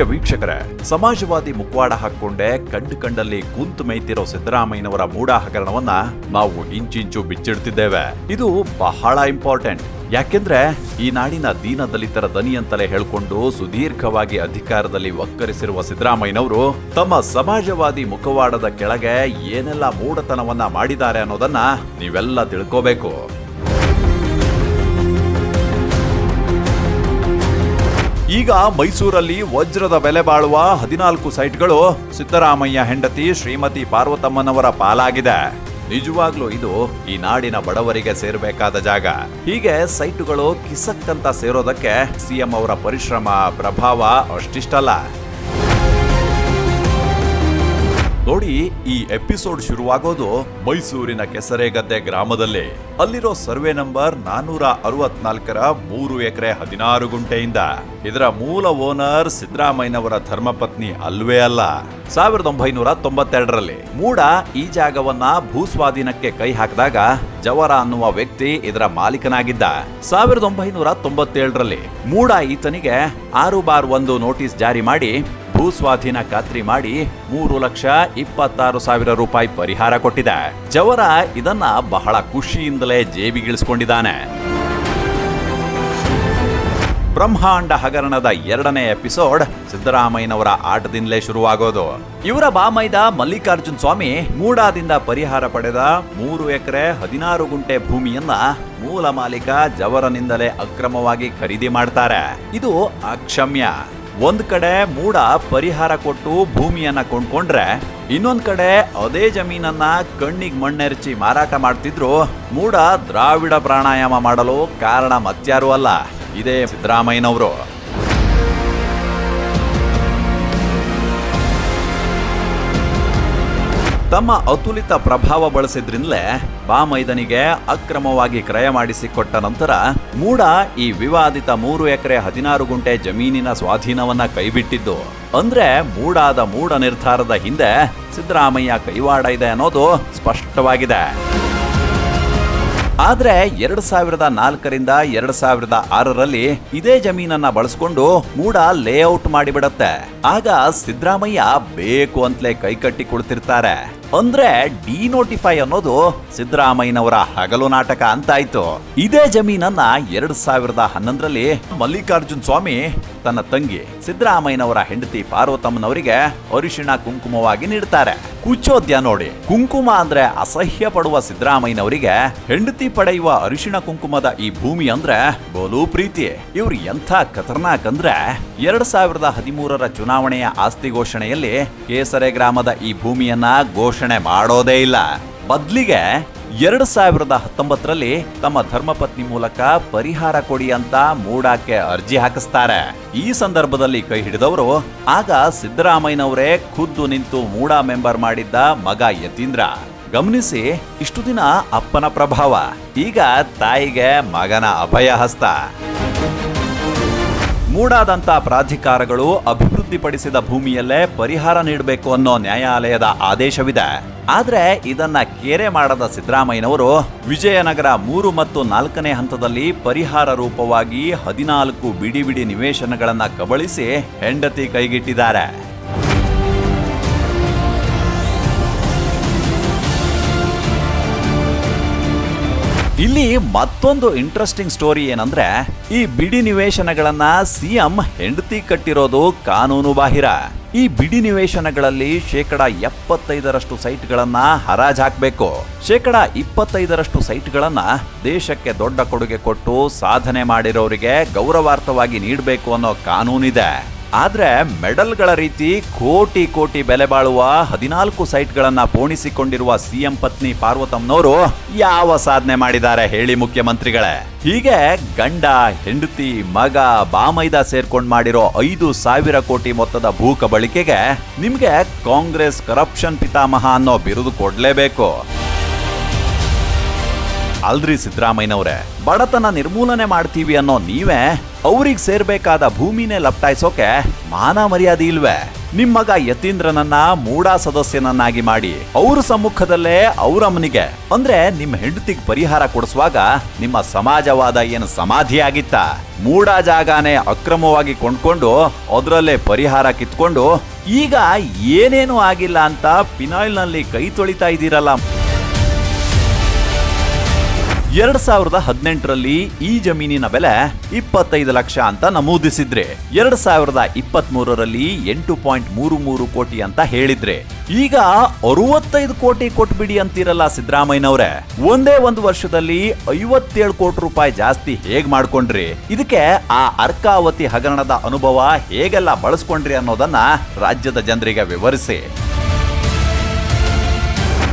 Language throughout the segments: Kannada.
ಪ್ರಿಯ ವೀಕ್ಷಕರೇ, ಸಮಾಜವಾದಿ ಮುಖವಾಡ ಹಾಕೊಂಡೆ ಕಂಡು ಕಂಡಲ್ಲಿ ಕುಂತು ಮೈತಿರೋ ಸಿದ್ದರಾಮಯ್ಯನವರ ಮೂಢ ಹಗರಣವನ್ನ ನಾವು ಇಂಚಿಂಚು ಬಿಚ್ಚಿಡ್ತಿದ್ದೇವೆ. ಇದು ಬಹಳ ಇಂಪಾರ್ಟೆಂಟ್. ಯಾಕೆಂದ್ರೆ ಈ ನಾಡಿನ ದೀನ ದಲಿತರ ದನಿ ಅಂತಲೇ ಹೇಳ್ಕೊಂಡು ಸುದೀರ್ಘವಾಗಿ ಅಧಿಕಾರದಲ್ಲಿ ಒಕ್ಕರಿಸಿರುವ ಸಿದ್ದರಾಮಯ್ಯನವರು ತಮ್ಮ ಸಮಾಜವಾದಿ ಮುಖವಾಡದ ಕೆಳಗೆ ಏನೆಲ್ಲ ಮೂಢತನವನ್ನ ಮಾಡಿದ್ದಾರೆ ಅನ್ನೋದನ್ನ ನೀವೆಲ್ಲ ತಿಳ್ಕೋಬೇಕು. ಈಗ ಮೈಸೂರಲ್ಲಿ ವಜ್ರದ ಬೆಲೆ ಬಾಳುವ ಹದಿನಾಲ್ಕು ಸೈಟ್ಗಳು ಸಿದ್ದರಾಮಯ್ಯ ಹೆಂಡತಿ ಶ್ರೀಮತಿ ಪಾರ್ವತಮ್ಮನವರ ಪಾಲಾಗಿದೆ. ನಿಜವಾಗ್ಲೂ ಇದು ಈ ನಾಡಿನ ಬಡವರಿಗೆ ಸೇರಬೇಕಾದ ಜಾಗ. ಹೀಗೆ ಸೈಟುಗಳು ಕಿಸಕ್ಕಂತ ಸೇರೋದಕ್ಕೆ ಸಿಎಂ ಅವರ ಪರಿಶ್ರಮ, ಪ್ರಭಾವ ಅಷ್ಟಿಷ್ಟಲ್ಲ. ನೋಡಿ, ಈ ಎಪಿಸೋಡ್ ಶುರುವಾಗೋದು ಮೈಸೂರಿನ ಕೆಸರೆಗದ್ದೆ ಗ್ರಾಮದಲ್ಲಿ. ಅಲ್ಲಿರೋ ಸರ್ವೆ ನಂಬರ್ ನಾನೂರ ಅರವತ್ನಾಲ್ಕರ ಮೂರು ಎಕರೆ ಹದಿನಾರು ಗುಂಟೆಯಿಂದ. ಇದರ ಮೂಲ ಓನರ್ ಸಿದ್ದರಾಮಯ್ಯನವರ ಧರ್ಮಪತ್ನಿ ಅಲ್ವೇ ಅಲ್ಲ. ಸಾವಿರದ ಒಂಬೈನೂರ ತೊಂಬತ್ತೆರಡರಲ್ಲಿ ಮೂಡ ಈ ಜಾಗವನ್ನ ಭೂಸ್ವಾಧೀನಕ್ಕೆ ಕೈ ಹಾಕಿದಾಗ ಜವರ ಅನ್ನುವ ವ್ಯಕ್ತಿ ಇದರ ಮಾಲೀಕನಾಗಿದ್ದ. ಸಾವಿರದ ಒಂಬೈನೂರ ತೊಂಬತ್ತೇಳರಲ್ಲಿ ಮೂಡ ಈತನಿಗೆ ಆರು ಬಾರ್ ಒಂದು ನೋಟಿಸ್ ಜಾರಿ ಮಾಡಿ ಭೂಸ್ವಾಧೀನ ಖಾತ್ರಿ ಮಾಡಿ ಮೂರು ಲಕ್ಷ ಇಪ್ಪತ್ತಾರು ಸಾವಿರ ರೂಪಾಯಿ ಪರಿಹಾರ ಕೊಟ್ಟಿದೆ. ಜವರ ಇದನ್ನ ಬಹಳ ಖುಷಿಯಿಂದಲೇ ಜೇಬಿಗಿಳಿಸ್ಕೊಂಡಿದ್ದಾನೆ. ಬ್ರಹ್ಮಾಂಡ ಹಗರಣದ ಎರಡನೇ ಎಪಿಸೋಡ್ ಸಿದ್ದರಾಮಯ್ಯನವರ ಆಟದಿಂದಲೇ ಶುರುವಾಗೋದು. ಇವರ ಬಾಮೈದ ಮಲ್ಲಿಕಾರ್ಜುನ್ ಸ್ವಾಮಿ ಮೂಡಾದಿಂದ ಪರಿಹಾರ ಪಡೆದ ಮೂರು ಎಕರೆ ಹದಿನಾರು ಗುಂಟೆ ಭೂಮಿಯನ್ನ ಮೂಲ ಮಾಲೀಕ ಜವರನಿಂದಲೇ ಅಕ್ರಮವಾಗಿ ಖರೀದಿ ಮಾಡ್ತಾರೆ. ಇದು ಅಕ್ಷಮ್ಯ. ಒಂದ್ ಕಡೆ ಮೂಡ ಪರಿಹಾರ ಕೊಟ್ಟು ಭೂಮಿಯನ್ನ ಕೊಂಡ್ಕೊಂಡ್ರೆ ಇನ್ನೊಂದ್ ಕಡೆ ಅದೇ ಜಮೀನನ್ನ ಕಣ್ಣಿಗೆ ಮಣ್ಣೆರಚಿ ಮಾರಾಟ ಮಾಡ್ತಿದ್ರು. ಮೂಡ ದ್ರಾವಿಡ ಪ್ರಾಣಾಯಾಮ ಮಾಡಲು ಕಾರಣ ಮತ್ಯಾರು ಅಲ್ಲ. ಇದೇ ಸಿದ್ದರಾಮಯ್ಯನವರು. ತಮ್ಮ ಅತುಲಿತ ಪ್ರಭಾವ ಬಳಸಿದ್ರಿಂದಲೇ ಬಾಮೈದನಿಗೆ ಅಕ್ರಮವಾಗಿ ಕ್ರಯ ಮಾಡಿಸಿಕೊಟ್ಟ ನಂತರ ಮೂಡ ಈ ವಿವಾದಿತ ಮೂರು ಎಕರೆ ಹದಿನಾರು ಗುಂಟೆ ಜಮೀನಿನ ಸ್ವಾಧೀನವನ್ನ ಕೈಬಿಟ್ಟಿದ್ದು. ಅಂದ್ರೆ ಮೂಡಾದ ಮೂಢ ನಿರ್ಧಾರದ ಹಿಂದೆ ಸಿದ್ದರಾಮಯ್ಯ ಕೈವಾಡ ಇದೆ ಅನ್ನೋದು ಸ್ಪಷ್ಟವಾಗಿದೆ. ಆದ್ರೆ ಎರಡ್ ಸಾವಿರದ ನಾಲ್ಕರಿಂದ ಎರಡ್ ಸಾವಿರದ ಆರರಲ್ಲಿ ಇದೇ ಜಮೀನನ್ನ ಬಳಸ್ಕೊಂಡು ಮೂಡ ಲೇಔಟ್ ಮಾಡಿಬಿಡತ್ತೆ. ಆಗ ಸಿದ್ದರಾಮಯ್ಯ ಬೇಕು ಅಂತಲೇ ಕೈಕಟ್ಟಿ ಕುಳಿತಿರ್ತಾರೆ. ಅಂದ್ರೆ ಡಿನೋಟಿಫೈ ಅನ್ನೋದು ಸಿದ್ದರಾಮಯ್ಯನವರ ಹಗಲು ನಾಟಕ ಅಂತಾಯ್ತು. ಇದೇ ಜಮೀನನ್ನ ಎರಡ್ ಸಾವಿರದ ಹನ್ನೊಂದರಲ್ಲಿ ಮಲ್ಲಿಕಾರ್ಜುನ್ ಸ್ವಾಮಿ ತನ್ನ ತಂಗಿ ಸಿದ್ದರಾಮಯ್ಯನವರ ಹೆಂಡತಿ ಪಾರ್ವತಮ್ಮನವರಿಗೆ ಅರಿಶಿಣ ಕುಂಕುಮವಾಗಿ ನೀಡ್ತಾರೆ. ಕುಚ್ಚೋದ್ಯ ನೋಡಿ. ಕುಂಕುಮ ಅಂದ್ರೆ ಅಸಹ್ಯ ಪಡುವ ಸಿದ್ದರಾಮಯ್ಯನವರಿಗೆ ಹೆಂಡತಿ ಪಡೆಯುವ ಅರಿಶಿಣ ಕುಂಕುಮದ ಈ ಭೂಮಿ ಅಂದ್ರೆ ಬೋಲು ಪ್ರೀತಿ. ಇವ್ರು ಎಂಥ ಖತರ್ನಾಕ್ ಅಂದ್ರೆ ಎರಡ್ ಸಾವಿರದ ಹದಿಮೂರರ ಚುನಾವಣೆಯ ಆಸ್ತಿ ಘೋಷಣೆಯಲ್ಲಿ ಕೇಸರೆ ಗ್ರಾಮದ ಈ ಭೂಮಿಯನ್ನ ಘೋಷಣೆ ಮಾಡೋದೇ ಇಲ್ಲ. ಬದ್ಲಿಗೆ ಎರಡು ಸಾವಿರದ ಹತ್ತೊಂಬತ್ತರಲ್ಲಿ ತಮ್ಮ ಧರ್ಮಪತ್ನಿ ಮೂಲಕ ಪರಿಹಾರ ಕೊಡಿ ಅಂತ ಮೂಡಾಕ್ಕೆ ಅರ್ಜಿ ಹಾಕಿಸ್ತಾರೆ. ಈ ಸಂದರ್ಭದಲ್ಲಿ ಕೈ ಹಿಡಿದವರು, ಆಗ ಸಿದ್ದರಾಮಯ್ಯನವರೇ ಖುದ್ದು ನಿಂತು ಮೂಡಾ ಮೆಂಬರ್ ಮಾಡಿದ್ದ ಮಗ ಯತೀಂದ್ರ. ಗಮನಿಸಿ, ಇಷ್ಟು ದಿನ ಅಪ್ಪನ ಪ್ರಭಾವ, ಈಗ ತಾಯಿಗೆ ಮಗನ ಅಭಯ ಹಸ್ತ ಮೂಡಾದಂತ ಪ್ರಾಧಿಕಾರಗಳು ಅಭಿವೃದ್ಧಿಪಡಿಸಿದ ಭೂಮಿಯಲ್ಲೇ ಪರಿಹಾರ ನೀಡಬೇಕು ಅನ್ನೋ ನ್ಯಾಯಾಲಯದ ಆದೇಶವಿದೆ. ಆದರೆ ಇದನ್ನ ಕೇರೆ ಮಾಡದ ಸಿದ್ದರಾಮಯ್ಯನವರು ವಿಜಯನಗರ ಮೂರು ಮತ್ತು ನಾಲ್ಕನೇ ಹಂತದಲ್ಲಿ ಪರಿಹಾರ ರೂಪವಾಗಿ ಹದಿನಾಲ್ಕು ಬಿಡಿ ಬಿಡಿ ನಿವೇಶನಗಳನ್ನು ಕಬಳಿಸಿ ಹೆಂಡತಿ ಕೈಗಿಟ್ಟಿದ್ದಾರೆ. ಇಲ್ಲಿ ಮತ್ತೊಂದು ಇಂಟ್ರೆಸ್ಟಿಂಗ್ ಸ್ಟೋರಿ ಏನಂದ್ರೆ, ಈ ಬಿಡಿ ನಿವೇಶನಗಳನ್ನ ಸಿಎಂ ಹೆಂಡತಿ ಕಟ್ಟಿರೋದು ಕಾನೂನು ಬಾಹಿರ. ಈ ಬಿಡಿ ನಿವೇಶನಗಳಲ್ಲಿ ಶೇಕಡ ಎಪ್ಪತ್ತೈದರಷ್ಟು ಸೈಟ್ಗಳನ್ನ ಹರಾಜ್ ಹಾಕಬೇಕು. ಶೇಕಡ ಇಪ್ಪತ್ತೈದರಷ್ಟು ಸೈಟ್ಗಳನ್ನ ದೇಶಕ್ಕೆ ದೊಡ್ಡ ಕೊಡುಗೆ ಕೊಟ್ಟು ಸಾಧನೆ ಮಾಡಿರೋರಿಗೆ ಗೌರವಾರ್ಥವಾಗಿ ನೀಡಬೇಕು ಅನ್ನೋ ಕಾನೂನಿದೆ. ಆದ್ರೆ ಮೆಡಲ್ಗಳ ರೀತಿ ಕೋಟಿ ಕೋಟಿ ಬೆಲೆ ಬಾಳುವ ಹದಿನಾಲ್ಕು ಸೈಟ್ಗಳನ್ನು ಪೋಣಿಸಿಕೊಂಡಿರುವ ಸಿಎಂ ಪತ್ನಿ ಪಾರ್ವತಮ್ಮನವರು ಯಾವ ಸಾಧನೆ ಮಾಡಿದ್ದಾರೆ ಹೇಳಿ ಮುಖ್ಯಮಂತ್ರಿಗಳೇ. ಹೀಗೆ ಗಂಡ, ಹೆಂಡತಿ, ಮಗ, ಬಾಮೈದ ಸೇರ್ಕೊಂಡು ಮಾಡಿರೋ ಐದು ಸಾವಿರ ಕೋಟಿ ಮೊತ್ತದ ಭೂ ಕಬಳಿಕೆಗೆ ನಿಮ್ಗೆ ಕಾಂಗ್ರೆಸ್ ಕರಪ್ಷನ್ ಪಿತಾಮಹ ಅನ್ನೋ ಬಿರುದು ಕೊಡ್ಲೇಬೇಕು. ಅಲ್ರಿ ಸಿದ್ದರಾಮಯ್ಯನವ್ರೆ, ಬಡತನ ನಿರ್ಮೂಲನೆ ಮಾಡ್ತೀವಿ ಅನ್ನೋ ನೀವೇ ಅವ್ರಿಗೆ ಸೇರ್ಬೇಕಾದ ಭೂಮಿನೇ ಲಪ್ಟಾಯಿಸೋಕೆ ಮಾನ ಮರ್ಯಾದೆ ಇಲ್ವೇ? ನಿಮ್ ಮಗ ಯತೀಂದ್ರನನ್ನ ಮೂಡಾ ಸದಸ್ಯನನ್ನಾಗಿ ಮಾಡಿ ಅವ್ರ ಸಮ್ಮುಖದಲ್ಲೇ ಅವ್ರಮ್ಮನಿಗೆ. ಅಂದ್ರೆ ನಿಮ್ಮ ಹೆಂಡತಿಗ್ ಪರಿಹಾರ ಕೊಡಿಸುವಾಗ ನಿಮ್ಮ ಸಮಾಜವಾದ ಏನು ಸಮಾಧಿಯಾಗಿತ್ತ? ಮೂಡಾ ಜಾಗಾನೇ ಅಕ್ರಮವಾಗಿ ಕೊಂಡ್ಕೊಂಡು ಅದರಲ್ಲೇ ಪರಿಹಾರ ಕಿತ್ಕೊಂಡು ಈಗ ಏನೇನು ಆಗಿಲ್ಲ ಅಂತ ಪಿನಾಯಿಲ್ನಲ್ಲಿ ಕೈ ತೊಳಿತಾ ಇದ್ದೀರಲ್ಲ. ಎರಡ್ ಸಾವಿರದ ಹದಿನೆಂಟರಲ್ಲಿ ಈ ಜಮೀನಿನ ಬೆಲೆ ಇಪ್ಪತ್ತೈದು ಲಕ್ಷ ಅಂತ ನಮೂದಿಸಿದ್ರೆ. ಎರಡ್ ಸಾವಿರದ ಇಪ್ಪತ್ತ್ ಮೂರರಲ್ಲಿ ಎಂಟು ಪಾಯಿಂಟ್ ಮೂರು ಮೂರು ಕೋಟಿ ಅಂತ ಹೇಳಿದ್ರೆ. ಈಗ ಅರವತ್ತೈದು ಕೋಟಿ ಕೊಟ್ಬಿಡಿ ಅಂತೀರಲ್ಲ ಸಿದ್ದರಾಮಯ್ಯನವ್ರೆ. ಒಂದೇ ಒಂದು ವರ್ಷದಲ್ಲಿ ಐವತ್ತೇಳು ಕೋಟಿ ರೂಪಾಯಿ ಜಾಸ್ತಿ ಹೇಗ್ ಮಾಡ್ಕೊಂಡ್ರಿ? ಇದಕ್ಕೆ ಆ ಅರ್ಕಾವತಿ ಹಗರಣದ ಅನುಭವ ಹೇಗೆಲ್ಲ ಬಳಸ್ಕೊಂಡ್ರಿ ಅನ್ನೋದನ್ನ ರಾಜ್ಯದ ಜನರಿಗೆ ವಿವರಿಸಿ.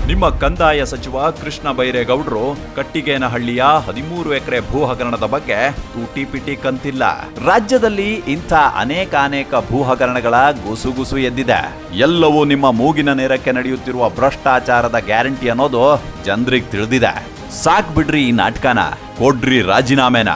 ನಿಮ್ಮ ಕಂದಾಯ ಸಚಿವ ಕೃಷ್ಣ ಬೈರೇಗೌಡರು ಕಟ್ಟಿಗೇನಹಳ್ಳಿಯ ಹದಿಮೂರು ಎಕರೆ ಭೂ ಹಗರಣದ ಬಗ್ಗೆ ತೂಟಿ ಪಿಟಿ ಕಂತಿಲ್ಲ. ರಾಜ್ಯದಲ್ಲಿ ಇಂಥ ಅನೇಕ ಅನೇಕ ಭೂ ಹಗರಣಗಳ ಗುಸುಗುಸು ಎದ್ದಿದೆ. ಎಲ್ಲವೂ ನಿಮ್ಮ ಮೂಗಿನ ನೇರಕ್ಕೆ ನಡೆಯುತ್ತಿರುವ ಭ್ರಷ್ಟಾಚಾರದ ಗ್ಯಾರಂಟಿ ಅನ್ನೋದು ಜನರಿಗೆ ತಿಳಿದಿದೆ. ಸಾಕ್ ಬಿಡ್ರಿ ಈ ನಾಟಕನ, ಕೊಡ್ರಿ ರಾಜೀನಾಮೆನ.